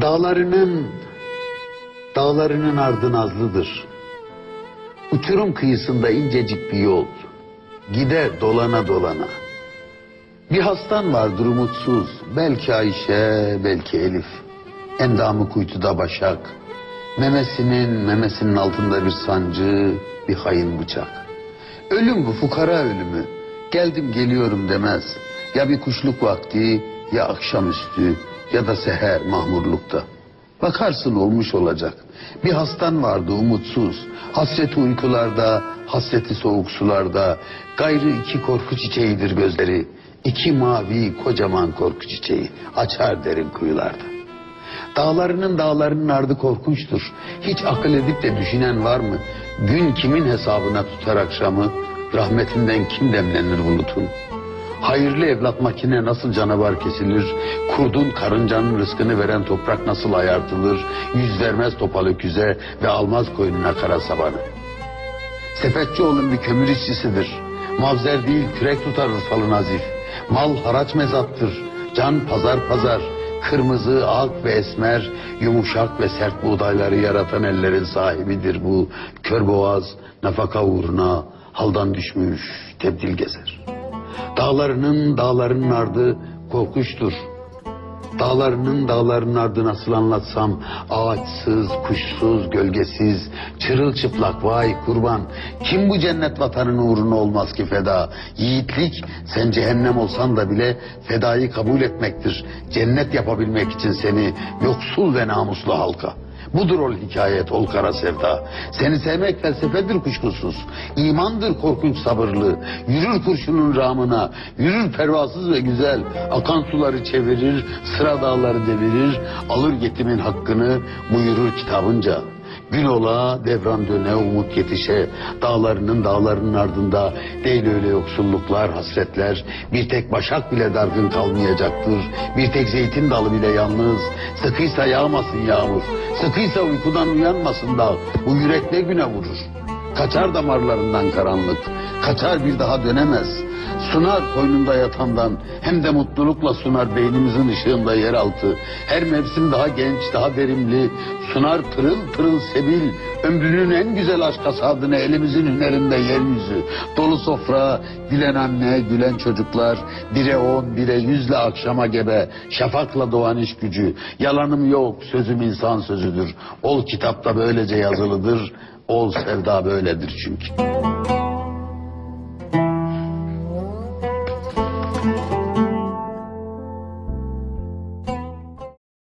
Dağlarının, dağlarının ardı nazlıdır. Uçurum kıyısında incecik bir yol. Gider dolana dolana. Bir hastan vardır umutsuz. Belki Ayşe, belki Elif. Endamı kuytuda başak. Memesinin, memesinin altında bir sancı, bir hayın bıçak. Ölüm bu fukara ölümü. Geldim geliyorum demez. Ya bir kuşluk vakti, ya akşamüstü, ya da seher mahmurlukta. Bakarsın olmuş olacak. Bir hastan vardı umutsuz. Hasreti uykularda, hasreti soğuk sularda. Gayrı iki korku çiçeğidir gözleri. İki mavi kocaman korku çiçeği açar derin kuyularda. Dağlarının dağlarının ardı korkunçtur. Hiç akıl edip de düşünen var mı? Gün kimin hesabına tutar akşamı? Rahmetinden kim demlenir bulutun? Hayırlı evlat makine nasıl canavar kesilir? Kurdun karıncanın rızkını veren toprak nasıl ayartılır? Yüz vermez topal öküze ve almaz koynuna kara sabanı. Sepetçioğlu'nun bir kömür işçisidir. Mavzer değil kürek tutar Urfalı Nazif. Mal haraç mezattır. Can pazar pazar. Kırmızı, ak ve esmer, yumuşak ve sert buğdayları yaratan ellerin sahibidir bu. Kör boğaz, nafaka uğruna haldan düşmüş, tebdil gezer. Dağlarının dağlarının ardı korkuştur. Dağlarının dağlarının ardı nasıl anlatsam ağaçsız, kuşsuz, gölgesiz, çırılçıplak vay kurban. Kim bu cennet vatanın uğruna olmaz ki feda? Yiğitlik sen cehennem olsan da bile fedayı kabul etmektir. Cennet yapabilmek için seni yoksul ve namuslu halka. Budur ol hikayet, ol kara sevda. Seni sevmek felsefedir kuşkusuz. İmandır korkunç sabırlı. Yürür kurşunun ramına, yürür pervasız ve güzel. Akan suları çevirir, sıra dağları devirir. Alır yetimin hakkını, buyurur kitabınca. Gün ola, devran döne, umut yetişe, dağlarının dağlarının ardında değil öyle yoksulluklar, hasretler, bir tek başak bile dargın kalmayacaktır, bir tek zeytin dalı bile yalnız, sıkıysa yağmasın yağmur, sıkıysa uykudan uyanmasın dağ, bu yürek ne güne vurur. Kaçar damarlarından karanlık, kaçar bir daha dönemez. Sunar koynunda yatandan hem de mutlulukla sunar beynimizin ışığında yeraltı. Her mevsim daha genç, daha verimli. Sunar pırıl pırıl sebil. Ömrünün en güzel aşk hasadını elimizin hünerinde yeryüzü. Dolu sofra, gülen anne, gülen çocuklar. Bire on, bire yüzle akşama gebe. Şafakla doğan iş gücü. Yalanım yok, sözüm insan sözüdür. Ol kitapta böylece yazılıdır. Ol sevda böyledir çünkü.